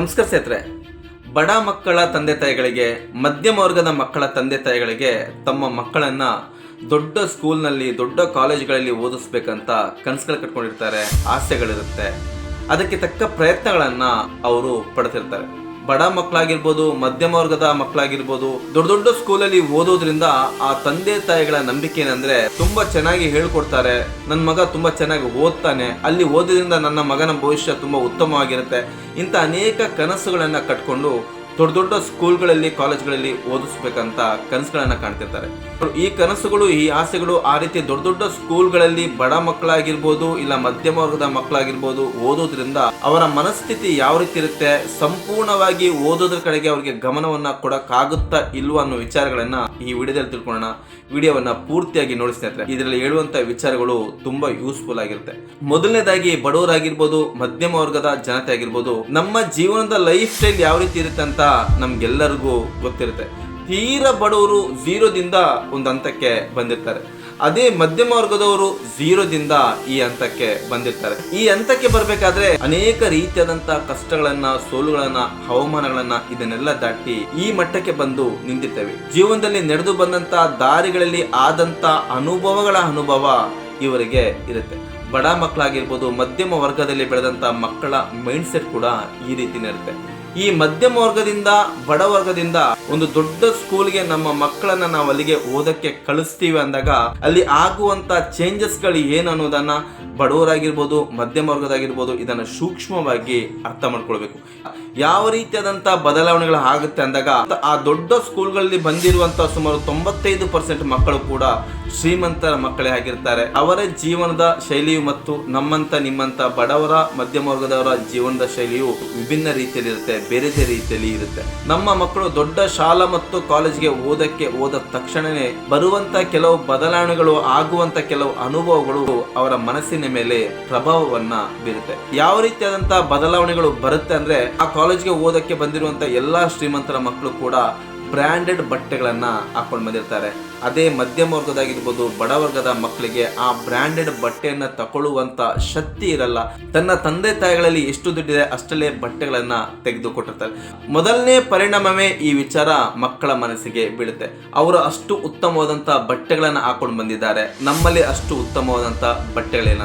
ನಮಸ್ಕಾರ ಸ್ನೇಹಿತರೆ. ಬಡ ಮಕ್ಕಳ ತಂದೆ ತಾಯಿಗಳಿಗೆ, ಮಧ್ಯಮ ವರ್ಗದ ಮಕ್ಕಳ ತಂದೆ ತಾಯಿಗಳಿಗೆ ತಮ್ಮ ಮಕ್ಕಳನ್ನ ದೊಡ್ಡ ಸ್ಕೂಲ್ನಲ್ಲಿ, ದೊಡ್ಡ ಕಾಲೇಜ್ಗಳಲ್ಲಿ ಓದಿಸ್ಬೇಕಂತ ಕನಸುಗಳು ಕಟ್ಕೊಂಡಿರ್ತಾರೆ, ಆಸೆಗಳಿರುತ್ತೆ. ಅದಕ್ಕೆ ತಕ್ಕ ಪ್ರಯತ್ನಗಳನ್ನ ಅವರು ಪಡ್ತಿರ್ತಾರೆ. ಬಡ ಮಕ್ಕಳಾಗಿರ್ಬೋದು, ಮಧ್ಯಮ ವರ್ಗದ ಮಕ್ಕಳಾಗಿರ್ಬೋದು, ದೊಡ್ಡ ದೊಡ್ಡ ಸ್ಕೂಲಲ್ಲಿ ಓದೋದ್ರಿಂದ ಆ ತಂದೆ ತಾಯಿಗಳ ನಂಬಿಕೆ ಏನಂದ್ರೆ ತುಂಬಾ ಚೆನ್ನಾಗಿ ಹೇಳ್ಕೊಡ್ತಾರೆ. ನನ್ನ ಮಗ ತುಂಬಾ ಚೆನ್ನಾಗಿ ಓದ್ತಾನೆ. ಅಲ್ಲಿ ಓದೋದ್ರಿಂದ ನನ್ನ ಮಗನ ಭವಿಷ್ಯ ತುಂಬಾ ಉತ್ತಮವಾಗಿರುತ್ತೆ. ಇಂಥ ಅನೇಕ ಕನಸುಗಳನ್ನ ಕಟ್ಕೊಂಡು ದೊಡ್ಡ ದೊಡ್ಡ ಸ್ಕೂಲ್ಗಳಲ್ಲಿ, ಕಾಲೇಜ್ಗಳಲ್ಲಿ ಓದಿಸ್ಬೇಕಂತ ಕನಸುಗಳನ್ನ ಕಾಣ್ತಿರ್ತಾರೆ. ಈ ಕನಸುಗಳು, ಈ ಆಸೆಗಳು ಆ ರೀತಿ ದೊಡ್ಡ ದೊಡ್ಡ ಸ್ಕೂಲ್ಗಳಲ್ಲಿ ಬಡ ಮಕ್ಕಳಾಗಿರ್ಬೋದು, ಇಲ್ಲ ಮಧ್ಯಮ ವರ್ಗದ ಮಕ್ಕಳಾಗಿರ್ಬೋದು ಓದೋದ್ರಿಂದ ಅವರ ಮನಸ್ಥಿತಿ ಯಾವ ರೀತಿ ಇರುತ್ತೆ, ಸಂಪೂರ್ಣವಾಗಿ ಓದೋದ್ರ ಕಡೆಗೆ ಅವರಿಗೆ ಗಮನವನ್ನ ಕೊಡಕ್ಕಾಗುತ್ತಾ ಇಲ್ವ ಅನ್ನೋ ವಿಚಾರಗಳನ್ನ ಈ ವಿಡಿಯೋದಲ್ಲಿ ತಿಳ್ಕೊಳ್ಳೋಣ. ವಿಡಿಯೋವನ್ನ ಪೂರ್ತಿಯಾಗಿ ನೋಡಿ ಸ್ನೇಹಿತರೆ. ಇದರಲ್ಲಿ ಹೇಳುವಂತ ವಿಚಾರಗಳು ತುಂಬಾ ಯೂಸ್ಫುಲ್ ಆಗಿರುತ್ತೆ. ಮೊದಲನೇದಾಗಿ ಬಡವರಾಗಿರ್ಬೋದು, ಮಧ್ಯಮ ವರ್ಗದ ಜನತೆ ಆಗಿರ್ಬೋದು, ನಮ್ಮ ಜೀವನದ ಲೈಫ್ ಸ್ಟೈಲ್ ಯಾವ ರೀತಿ ಇರುತ್ತೆ ಅಂತ ನಮ್ಗೆಲ್ಲರಿಗೂ ಗೊತ್ತಿರುತ್ತೆ. ತೀರ ಬಡವರು ಝೀರೋದಿಂದ ಒಂದು ಹಂತಕ್ಕೆ ಬಂದಿರ್ತಾರೆ. ಅದೇ ಮಧ್ಯಮ ವರ್ಗದವರು ಝೀರೋದಿಂದ ಈ ಹಂತಕ್ಕೆ ಬಂದಿರ್ತಾರೆ. ಈ ಹಂತಕ್ಕೆ ಬರ್ಬೇಕಾದ್ರೆ ಅನೇಕ ರೀತಿಯಾದಂತ ಕಷ್ಟಗಳನ್ನ, ಸೋಲುಗಳನ್ನ ಹವಾಮಾನಗಳನ್ನ ಇದನ್ನೆಲ್ಲ ದಾಟಿ ಈ ಮಟ್ಟಕ್ಕೆ ಬಂದು ನಿಂತಿರ್ತೇವೆ ಜೀವನದಲ್ಲಿ ನಡೆದು ಬಂದಂತ ದಾರಿಗಳಲ್ಲಿ ಆದಂತ ಅನುಭವಗಳ ಅನುಭವ ಇವರಿಗೆ ಇರುತ್ತೆ. ಬಡ ಮಕ್ಕಳಾಗಿರ್ಬೋದು, ಮಧ್ಯಮ ವರ್ಗದಲ್ಲಿ ಬೆಳೆದಂತ ಮಕ್ಕಳ ಮೈಂಡ್ ಸೆಟ್ ಕೂಡ ಈ ರೀತಿನೇ ಇರುತ್ತೆ. ಈ ಮಧ್ಯಮ ವರ್ಗದಿಂದ ಬಡವರ್ಗದಿಂದ ಒಂದು ದೊಡ್ಡ ಸ್ಕೂಲ್ಗೆ ನಮ್ಮ ಮಕ್ಕಳನ್ನ ನಾವು ಅಲ್ಲಿಗೆ ಓದಕ್ಕೆ ಕಳಿಸ್ತೀವಿ ಅಂದಾಗ ಅಲ್ಲಿ ಆಗುವಂತ ಚೇಂಜಸ್ಗಳು ಏನು ಅನ್ನೋದನ್ನ ಬಡವರಾಗಿರ್ಬೋದು, ಮಧ್ಯಮ ವರ್ಗದಾಗಿರ್ಬೋದು ಇದನ್ನ ಸೂಕ್ಷ್ಮವಾಗಿ ಅರ್ಥ ಮಾಡ್ಕೊಳ್ಬೇಕು. ಯಾವ ರೀತಿಯಾದಂತ ಬದಲಾವಣೆಗಳು ಆಗುತ್ತೆ ಅಂದಾಗ ಆ ದೊಡ್ಡ ಸ್ಕೂಲ್ಗಳಲ್ಲಿ ಬಂದಿರುವಂತ ಸುಮಾರು ತೊಂಬತ್ತೈದು ಪರ್ಸೆಂಟ್ ಮಕ್ಕಳು ಕೂಡ ಶ್ರೀಮಂತರ ಮಕ್ಕಳೇ ಆಗಿರ್ತಾರೆ. ಅವರ ಜೀವನದ ಶೈಲಿಯು ಮತ್ತು ನಮ್ಮಂತ ನಿಮ್ಮಂತ ಬಡವರ, ಮಧ್ಯಮ ವರ್ಗದವರ ಜೀವನದ ಶೈಲಿಯು ವಿಭಿನ್ನ ರೀತಿಯಲ್ಲಿ ಇರುತ್ತೆ ಬೇರೆ ರೀತಿಯಲ್ಲಿ ಇರುತ್ತೆ. ನಮ್ಮ ಮಕ್ಕಳು ದೊಡ್ಡ ಶಾಲಾ ಮತ್ತು ಕಾಲೇಜ್ಗೆ ಓದಕ್ಕೆ ಓದ ತಕ್ಷಣನೇ ಬರುವಂತ ಕೆಲವು ಬದಲಾವಣೆಗಳು, ಆಗುವಂತ ಕೆಲವು ಅನುಭವಗಳು ಅವರ ಮನಸ್ಸಿನ ಮೇಲೆ ಪ್ರಭಾವವನ್ನ ಬೀರುತ್ತೆ. ಯಾವ ರೀತಿಯಾದಂತಹ ಬದಲಾವಣೆಗಳು ಬರುತ್ತೆ ಅಂದ್ರೆ ಆ ಕಾಲೇಜ್ಗೆ ಓದಕ್ಕೆ ಬಂದಿರುವಂತ ಎಲ್ಲಾ ಶ್ರೀಮಂತರ ಮಕ್ಕಳು ಕೂಡ ಬ್ರ್ಯಾಂಡೆಡ್ ಬಟ್ಟೆಗಳನ್ನು ಹಾಕೊಂಡು ಬಂದಿರ್ತಾರೆ. ಅದೇ ಮಧ್ಯಮ ವರ್ಗದಾಗಿರ್ಬೋದು ಬಡವರ್ಗದ ಮಕ್ಕಳಿಗೆ ಆ ಬ್ರ್ಯಾಂಡೆಡ್ ಬಟ್ಟೆಯನ್ನು ತಗೊಳ್ಳುವಂಥ ಶಕ್ತಿ ಇರಲ್ಲ. ತನ್ನ ತಂದೆ ತಾಯಿಗಳಲ್ಲಿ ಎಷ್ಟು ದುಡ್ಡಿದೆ ಅಷ್ಟಲ್ಲೇ ಬಟ್ಟೆಗಳನ್ನು ತೆಗೆದುಕೊಟ್ಟಿರ್ತಾರೆ. ಮೊದಲನೇ ಪರಿಣಾಮವೇ ಈ ವಿಚಾರ ಮಕ್ಕಳ ಮನಸ್ಸಿಗೆ ಬೀಳುತ್ತೆ. ಅವರು ಅಷ್ಟು ಉತ್ತಮವಾದಂಥ ಬಟ್ಟೆಗಳನ್ನು ಹಾಕೊಂಡು ಬಂದಿದ್ದಾರೆ. ನಮ್ಮಲ್ಲಿ ಅಷ್ಟು ಉತ್ತಮವಾದಂಥ ಬಟ್ಟೆಗಳೇನ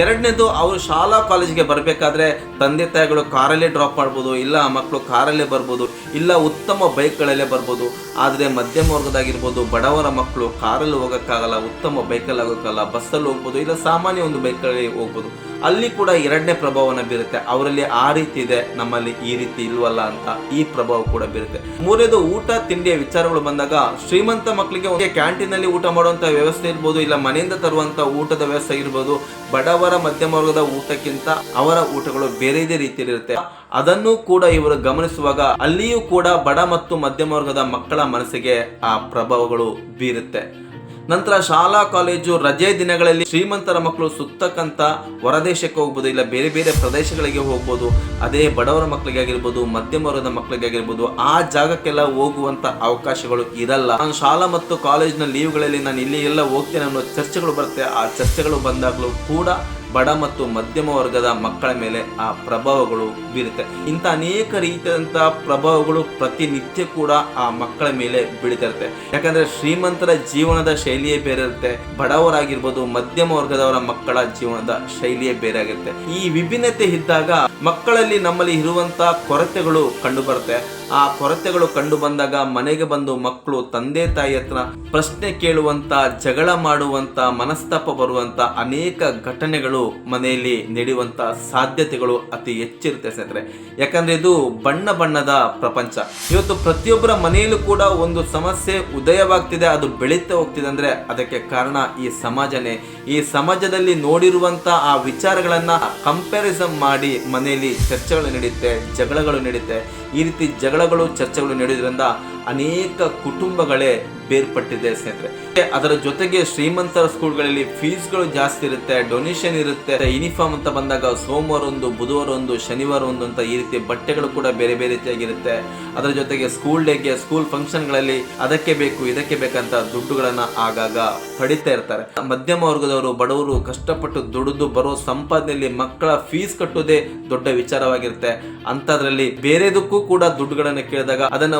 ಎರಡನೇದು, ಅವರು ಶಾಲಾ ಕಾಲೇಜಿಗೆ ಬರಬೇಕಾದ್ರೆ ತಂದೆ ತಾಯಿಗಳು ಕಾರಲ್ಲೇ ಡ್ರಾಪ್ ಮಾಡ್ಬೋದು, ಇಲ್ಲ ಮಕ್ಕಳು ಕಾರಲ್ಲೇ ಬರ್ಬೋದು, ಇಲ್ಲ ಉತ್ತಮ ಬೈಕ್ಗಳಲ್ಲೇ ಬರ್ಬೋದು. ಆದರೆ ಮಧ್ಯಮ ವರ್ಗದಾಗಿರ್ಬೋದು, ಬಡವರ ಮಕ್ಕಳು ಕಾರಲ್ಲಿ ಹೋಗೋಕ್ಕಾಗಲ್ಲ, ಉತ್ತಮ ಬೈಕಲ್ಲಿ ಹೋಗೋಕ್ಕಾಗಲ್ಲ, ಬಸ್ಸಲ್ಲಿ ಹೋಗ್ಬೋದು, ಇಲ್ಲ ಸಾಮಾನ್ಯ ಒಂದು ಬೈಕಲ್ಲಿ ಹೋಗ್ಬೋದು. ಅಲ್ಲಿ ಕೂಡ ಎರಡನೇ ಪ್ರಭಾವನ ಬೀರುತ್ತೆ. ಅವರಲ್ಲಿ ಆ ರೀತಿ ಇದೆ, ನಮ್ಮಲ್ಲಿ ಈ ರೀತಿ ಇಲ್ವಲ್ಲ ಅಂತ ಈ ಪ್ರಭಾವ ಕೂಡ ಬೀರುತ್ತೆ. ಮೂರನೇದು ಊಟ, ತಿಂಡಿಯ ವಿಚಾರಗಳು ಬಂದಾಗ ಶ್ರೀಮಂತ ಮಕ್ಕಳಿಗೆ ಕ್ಯಾಂಟೀನ್ ಅಲ್ಲಿ ಊಟ ಮಾಡುವಂತ ವ್ಯವಸ್ಥೆ ಇರ್ಬೋದು, ಇಲ್ಲ ಮನೆಯಿಂದ ತರುವಂತ ಊಟದ ವ್ಯವಸ್ಥೆ ಇರ್ಬೋದು, ಬಡವರ ಮಧ್ಯಮ ವರ್ಗದ ಊಟಕ್ಕಿಂತ ಅವರ ಊಟಗಳು ಬೇರೆದೇ ರೀತಿಯಲ್ಲಿ ಇರುತ್ತೆ. ಅದನ್ನು ಕೂಡ ಇವರು ಗಮನಿಸುವಾಗ ಅಲ್ಲಿಯೂ ಕೂಡ ಬಡ ಮತ್ತು ಮಧ್ಯಮ ವರ್ಗದ ಮಕ್ಕಳ ಮನಸ್ಸಿಗೆ ಆ ಪ್ರಭಾವಗಳು ಬೀರುತ್ತೆ. ನಂತರ ಶಾಲಾ, ಕಾಲೇಜು ರಜೆ ದಿನಗಳಲ್ಲಿ ಶ್ರೀಮಂತರ ಮಕ್ಕಳು ಸುತ್ತಕ್ಕಂತ ಹೊರದೇಶಕ್ಕೆ ಹೋಗ್ಬೋದು, ಇಲ್ಲ ಬೇರೆ ಬೇರೆ ಪ್ರದೇಶಗಳಿಗೆ ಹೋಗ್ಬೋದು. ಅದೇ ಬಡವರ ಮಕ್ಕಳಿಗೆ ಆಗಿರ್ಬೋದು ಮಧ್ಯಮ ವರ್ಗದ ಮಕ್ಕಳಿಗೆ ಆಗಿರ್ಬೋದು ಆ ಜಾಗಕ್ಕೆಲ್ಲ ಹೋಗುವಂತ ಅವಕಾಶಗಳು ಇರಲ್ಲ. ನಾನು ಶಾಲಾ ಮತ್ತು ಕಾಲೇಜಿನ ಲೀವ್ಗಳಲ್ಲಿ ನಾನು ಇಲ್ಲಿ ಎಲ್ಲ ಹೋಗ್ತೇನೆ ಅನ್ನೋ ಚರ್ಚೆಗಳು ಬರುತ್ತೆ. ಆ ಚರ್ಚೆಗಳು ಬಂದಾಗಲೂ ಕೂಡ ಬಡ ಮತ್ತು ಮಧ್ಯಮ ವರ್ಗದ ಮಕ್ಕಳ ಮೇಲೆ ಆ ಪ್ರಭಾವಗಳು ಬೀರುತ್ತೆ. ಇಂಥ ಅನೇಕ ರೀತಿಯಾದಂಥ ಪ್ರಭಾವಗಳು ಪ್ರತಿನಿತ್ಯ ಕೂಡ ಆ ಮಕ್ಕಳ ಮೇಲೆ ಬೀಳ್ತಾ ಇರುತ್ತೆ ಯಾಕಂದ್ರೆ ಶ್ರೀಮಂತರ ಜೀವನದ ಶೈಲಿಯೇ ಬೇರೆ ಇರುತ್ತೆ ಬಡವರಾಗಿರ್ಬೋದು ಮಧ್ಯಮ ವರ್ಗದವರ ಮಕ್ಕಳ ಜೀವನದ ಶೈಲಿಯೇ ಬೇರೆ ಆಗಿರುತ್ತೆ ಈ ವಿಭಿನ್ನತೆ ಇದ್ದಾಗ ಮಕ್ಕಳಲ್ಲಿ ನಮ್ಮಲ್ಲಿ ಇರುವಂತ ಕೊರತೆಗಳು ಕಂಡು ಬರುತ್ತೆ ಆ ಕೊರತೆಗಳು ಕಂಡು ಬಂದಾಗ ಮನೆಗೆ ಬಂದು ಮಕ್ಕಳು ತಂದೆ ತಾಯಿ ಹತ್ರ ಪ್ರಶ್ನೆ ಕೇಳುವಂತ, ಜಗಳ ಮಾಡುವಂತ, ಮನಸ್ತಾಪ ಬರುವಂತ ಅನೇಕ ಘಟನೆಗಳು ಮನೆಯಲ್ಲಿ ನಡೆಯುವಂತ ಸಾಧ್ಯತೆಗಳು ಅತಿ ಹೆಚ್ಚಿರುತ್ತೆ ಸ್ನೇಹಿತರೆ. ಯಾಕಂದ್ರೆ ಇದು ಬಣ್ಣ ಬಣ್ಣದ ಪ್ರಪಂಚ. ಇವತ್ತು ಪ್ರತಿಯೊಬ್ಬರ ಮನೆಯಲ್ಲೂ ಕೂಡ ಒಂದು ಸಮಸ್ಯೆ ಉದಯವಾಗ್ತಿದೆ, ಅದು ಬೆಳೀತಾ ಹೋಗ್ತಿದೆ ಅಂದ್ರೆ ಅದಕ್ಕೆ ಕಾರಣ ಈ ಸಮಾಜನೇ. ಈ ಸಮಾಜದಲ್ಲಿ ನೋಡಿರುವಂತ ಆ ವಿಚಾರಗಳನ್ನ ಕಂಪ್ಯಾರಿಸನ್ ಮಾಡಿ ಮನೆಯಲ್ಲಿ ಚರ್ಚೆಗಳು ನಡೆಯುತ್ತೆ ಜಗಳಗಳು ನಡೆಯುತ್ತೆ ಈ ರೀತಿ ಜಗಳಗಳು ಚರ್ಚೆಗಳು ನಡೆಯೋದ್ರಿಂದ ಅನೇಕ ಕುಟುಂಬಗಳೇ ಬೇರ್ಪಟ್ಟಿದೆ ಸ್ನೇಹಿತರೆ. ಅದರ ಜೊತೆಗೆ ಶ್ರೀಮಂತರ ಸ್ಕೂಲ್ಗಳಲ್ಲಿ ಫೀಸ್ಗಳು ಜಾಸ್ತಿ ಇರುತ್ತೆ ಡೊನೇಷನ್ ಇರುತ್ತೆ. ಯೂನಿಫಾರ್ಮ್ ಅಂತ ಬಂದಾಗ ಸೋಮವಾರ ಒಂದು ಬುಧವಾರ ಒಂದು ಶನಿವಾರ ಒಂದು ಅಂತ ಈ ರೀತಿ ಬಟ್ಟೆಗಳು ಕೂಡ ಬೇರೆ ಬೇರೆ ರೀತಿಯಾಗಿರುತ್ತೆ. ಅದರ ಜೊತೆಗೆ ಸ್ಕೂಲ್ ಡೇಗೆ ಸ್ಕೂಲ್ ಫಂಕ್ಷನ್ಗಳಲ್ಲಿ ಅದಕ್ಕೆ ಬೇಕು, ಇದಕ್ಕೆ ಬೇಕಂತ ದುಡ್ಡುಗಳನ್ನ ಆಗಾಗ ಪಡಿತಾ ಇರ್ತಾರೆ. ಮಧ್ಯಮ ವರ್ಗದವರು, ಬಡವರು ಕಷ್ಟಪಟ್ಟು ದುಡಿದು ಬರೋ ಸಂಪಾದನೆಯಲ್ಲಿ ಮಕ್ಕಳ ಫೀಸ್ ಕಟ್ಟೋದೇ ದೊಡ್ಡ ವಿಚಾರವಾಗಿರುತ್ತೆ. ಅಂತದ್ರಲ್ಲಿ ಬೇರೆದಕ್ಕೂ ಕೂಡ ದುಡ್ಡುಗಳನ್ನ ಕೇಳಿದಾಗ ಅದನ್ನ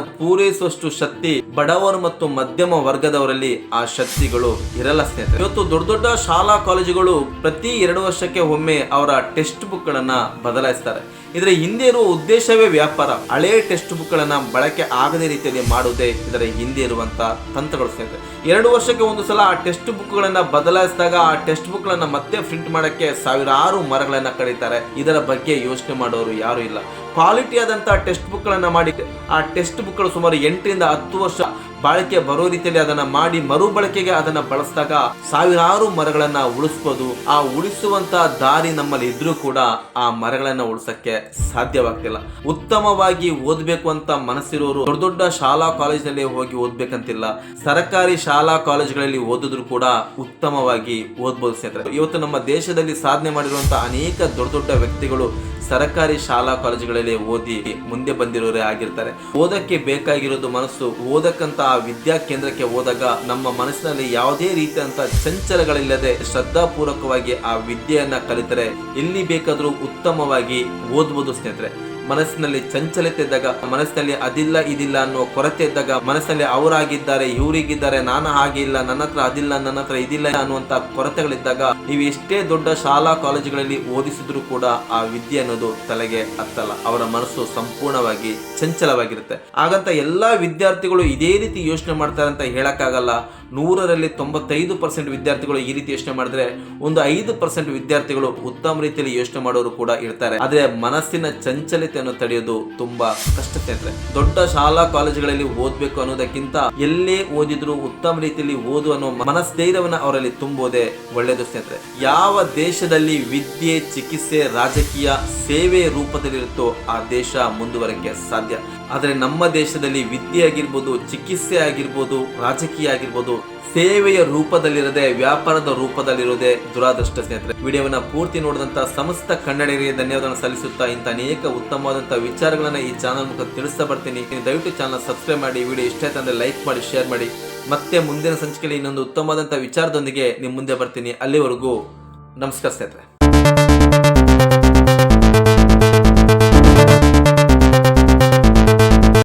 ಪೂರೈಸುವಷ್ಟು ಶಕ್ತಿ ಬಡವರು ಮತ್ತು ಮಧ್ಯಮ ವರ್ಗದವರಲ್ಲಿ ಆ ಶಕ್ತಿಗಳು ಇರಲ್ಲ ಸ್ನೇಹಿತರೆ. ಇವತ್ತು ದೊಡ್ಡ ದೊಡ್ಡ ಶಾಲಾ ಕಾಲೇಜುಗಳು ಪ್ರತಿ ಎರಡು ವರ್ಷಕ್ಕೆ ಒಮ್ಮೆ ಅವರ ಟೆಸ್ಟ್ ಬುಕ್ ಗಳನ್ನ ಬದಲಾಯಿಸ್ತಾರೆ. ಇದರ ಹಿಂದೆ ಇರುವ ಉದ್ದೇಶವೇ ವ್ಯಾಪಾರ. ಹಳೆ ಟೆಕ್ಸ್ಟ್ ಬುಕ್ ಗಳನ್ನ ಬಳಕೆ ಆಗದೇ ರೀತಿಯಲ್ಲಿ ಮಾಡುವುದೇ ಇದರ ಹಿಂದೆ ಇರುವಂತ ತಂತ್ರಗಳು ಸ್ನೇಹಿತರೆ. ಎರಡು ವರ್ಷಕ್ಕೆ ಒಂದು ಸಲ ಆ ಟೆಸ್ಟ್ ಬುಕ್ ಗಳನ್ನ ಬದಲಾಯಿಸಿದಾಗ ಆ ಟೆಸ್ಟ್ ಬುಕ್ ಗಳನ್ನ ಮತ್ತೆ ಪ್ರಿಂಟ್ ಮಾಡಕ್ಕೆ ಸಾವಿರಾರು ಮರಗಳನ್ನ ಕಡಿತಾರೆ. ಇದರ ಬಗ್ಗೆ ಯೋಚನೆ ಮಾಡೋರು ಯಾರು ಇಲ್ಲ. ಕ್ವಾಲಿಟಿ ಆದಂತ ಟೆಕ್ಸ್ಟ್ ಬುಕ್ ಗಳನ್ನ ಮಾಡಿ ಆ ಟೆಕ್ಸ್ಟ್ ಬುಕ್ಗಳು ಸುಮಾರು ಎಂಟರಿಂದ ಹತ್ತು ವರ್ಷ ಬಾಳಿಕೆ ಬರೋ ರೀತಿಯಲ್ಲಿ ಅದನ್ನ ಮಾಡಿ ಮರುಬಳಕೆಗೆ ಅದನ್ನ ಬಳಸಿದಾಗ ಸಾವಿರಾರು ಮರಗಳನ್ನ ಉಳಿಸ್ಬೋದು. ಆ ಉಳಿಸುವಂತ ದಾರಿ ನಮ್ಮಲ್ಲಿ ಇದ್ರೂ ಕೂಡ ಆ ಮರಗಳನ್ನ ಉಳಿಸಕ್ಕೆ ಸಾಧ್ಯವಾಗ್ತಿಲ್ಲ. ಉತ್ತಮವಾಗಿ ಓದ್ಬೇಕು ಅಂತ ಮನಸ್ಸಿರೋರು ದೊಡ್ಡ ದೊಡ್ಡ ಶಾಲಾ ಕಾಲೇಜಿನಲ್ಲಿ ಹೋಗಿ ಓದ್ಬೇಕಂತಿಲ್ಲ. ಸರ್ಕಾರಿ ಶಾಲಾ ಕಾಲೇಜುಗಳಲ್ಲಿ ಓದಿದ್ರು ಕೂಡ ಉತ್ತಮವಾಗಿ ಓದ್ಬೋದು ಸ್ನೇಹಿತರೆ. ಇವತ್ತು ನಮ್ಮ ದೇಶದಲ್ಲಿ ಸಾಧನೆ ಮಾಡಿರುವಂತಹ ಅನೇಕ ದೊಡ್ಡ ದೊಡ್ಡ ವ್ಯಕ್ತಿಗಳು ಸರ್ಕಾರಿ ಶಾಲಾ ಕಾಲೇಜುಗಳಲ್ಲಿ ಓದಿ ಮುಂದೆ ಬಂದಿರೋರೇ ಆಗಿರ್ತಾರೆ. ಓದಕ್ಕೆ ಬೇಕಾಗಿರೋದು ಮನಸ್ಸು, ಓದಕ್ಕಂತ ವಿದ್ಯಾ ಕೇಂದ್ರಕ್ಕೆ ಹೋದಾಗ ನಮ್ಮ ಮನಸ್ಸಿನಲ್ಲಿ ಯಾವುದೇ ರೀತಿಯಂತ ಚಂಚಲಗಳಿಲ್ಲದೆ ಶ್ರದ್ಧಾಪೂರ್ವಕವಾಗಿ ಆ ವಿದ್ಯೆಯನ್ನ ಕಲಿತರೆ. ಎಲ್ಲಿ ಬೇಕಾದರೂ ಉತ್ತಮವಾಗಿ ಓದ್ಬೋದು ಸ್ನೇಹಿತರೆ. ಮನಸ್ಸಿನಲ್ಲಿ ಚಂಚಲತೆ ಇದ್ದಾಗ, ಮನಸ್ಸಿನಲ್ಲಿ ಅದಿಲ್ಲ, ಇದಿಲ್ಲ ಅನ್ನೋ ಕೊರತೆ ಇದ್ದಾಗ, ಮನಸ್ಸಿನಲ್ಲಿ ಅವರಾಗಿದ್ದಾರೆ, ಇವರಿಗಿದ್ದಾರೆ, ನಾನು ಹಾಗೆ ಇಲ್ಲ, ನನ್ನ ಹತ್ರ ಅದಿಲ್ಲ, ನನ್ನ ಹತ್ರ ಇದಿಲ್ಲ ಅನ್ನುವಂತ ಕೊರತೆಗಳಿದ್ದಾಗ, ನೀವು ಎಷ್ಟೇ ದೊಡ್ಡ ಶಾಲಾ ಕಾಲೇಜುಗಳಲ್ಲಿ ಓದಿಸಿದ್ರು ಕೂಡ ಆ ವಿದ್ಯೆ ಅನ್ನೋದು ತಲೆಗೆ ಹತ್ತಲ್ಲ. ಅವರ ಮನಸ್ಸು ಸಂಪೂರ್ಣವಾಗಿ ಚಂಚಲವಾಗಿರುತ್ತೆ. ಹಾಗಂತ ಎಲ್ಲಾ ವಿದ್ಯಾರ್ಥಿಗಳು ಇದೇ ರೀತಿ ಯೋಚನೆ ಮಾಡ್ತಾರೆ ಅಂತ ಹೇಳಕ್ಕಾಗಲ್ಲ. ನೂರರಲ್ಲಿ ತೊಂಬತ್ತೈದು ಪರ್ಸೆಂಟ್ ವಿದ್ಯಾರ್ಥಿಗಳು ಈ ರೀತಿ ಯೋಚನೆ ಮಾಡಿದ್ರೆ ಒಂದು ಐದು ಪರ್ಸೆಂಟ್ ವಿದ್ಯಾರ್ಥಿಗಳು ಉತ್ತಮ ರೀತಿಯಲ್ಲಿ ಯೋಚನೆ ಮಾಡೋರು ಕೂಡ ಇರ್ತಾರೆ. ಆದ್ರೆ ಮನಸ್ಸಿನ ಚಂಚಲತೆಯನ್ನು ತಡೆಯೋದು ತುಂಬಾ ಕಷ್ಟ ದೊಡ್ಡ ಶಾಲಾ ಕಾಲೇಜುಗಳಲ್ಲಿ ಓದ್ಬೇಕು ಅನ್ನೋದಕ್ಕಿಂತ ಎಲ್ಲೇ ಓದಿದ್ರು ಉತ್ತಮ ರೀತಿಯಲ್ಲಿ ಓದು ಅನ್ನೋ ಮನಸ್ಥೈರ್ಯವನ್ನ ಅವರಲ್ಲಿ ತುಂಬೋದೇ ಒಳ್ಳೆಯದು ಸ್ನೇಹಿತರೆ ಯಾವ ದೇಶದಲ್ಲಿ ವಿದ್ಯೆ, ಚಿಕಿತ್ಸೆ, ರಾಜಕೀಯ ಸೇವೆ ರೂಪದಲ್ಲಿರುತ್ತೋ ಆ ದೇಶ ಮುಂದುವರಕ್ಕೆ ಸಾಧ್ಯ. ಆದರೆ ನಮ್ಮ ದೇಶದಲ್ಲಿ ವಿದ್ಯೆ ಆಗಿರ್ಬೋದು ಚಿಕಿತ್ಸೆ ಆಗಿರ್ಬೋದು ರಾಜಕೀಯ ಆಗಿರ್ಬೋದು ಸೇವೆಯ ರೂಪದಲ್ಲಿರದೆ, ವ್ಯಾಪಾರದ ರೂಪದಲ್ಲಿರೋದೇ ದುರಾದೃಷ್ಟ ಸ್ನೇಹಿತರೆ. ವಿಡಿಯೋವನ್ನ ಪೂರ್ತಿ ನೋಡಿದಂತ ಸಮಸ್ತ ಕನ್ನಡಿಗರಿಗೆ ಧನ್ಯವಾದ ಸಲ್ಲಿಸುತ್ತಾ ಇಂಥ ಅನೇಕ ಉತ್ತಮವಾದಂತಹ ವಿಚಾರಗಳನ್ನ ಈ ಚಾನಲ್ ಮೂಲಕ ತಿಳಿಸ್ತಾ ಬರ್ತೀನಿ. ದಯವಿಟ್ಟು ಚಾನಲ್ ಸಬ್ಸ್ಕ್ರೈಬ್ ಮಾಡಿ, ವಿಡಿಯೋ ಇಷ್ಟ ಆಯ್ತು ಅಂದ್ರೆ ಲೈಕ್ ಮಾಡಿ ಶೇರ್ ಮಾಡಿ. ಮತ್ತೆ ಮುಂದಿನ ಸಂಚಿಕೆಯಲ್ಲಿ ಇನ್ನೊಂದು ಉತ್ತಮವಾದಂತಹ ವಿಚಾರದೊಂದಿಗೆ ನಿಮ್ಮ ಮುಂದೆ ಬರ್ತೀನಿ. ಅಲ್ಲಿವರೆಗೂ ನಮಸ್ಕಾರ ಸ್ನೇಹಿತರೆ.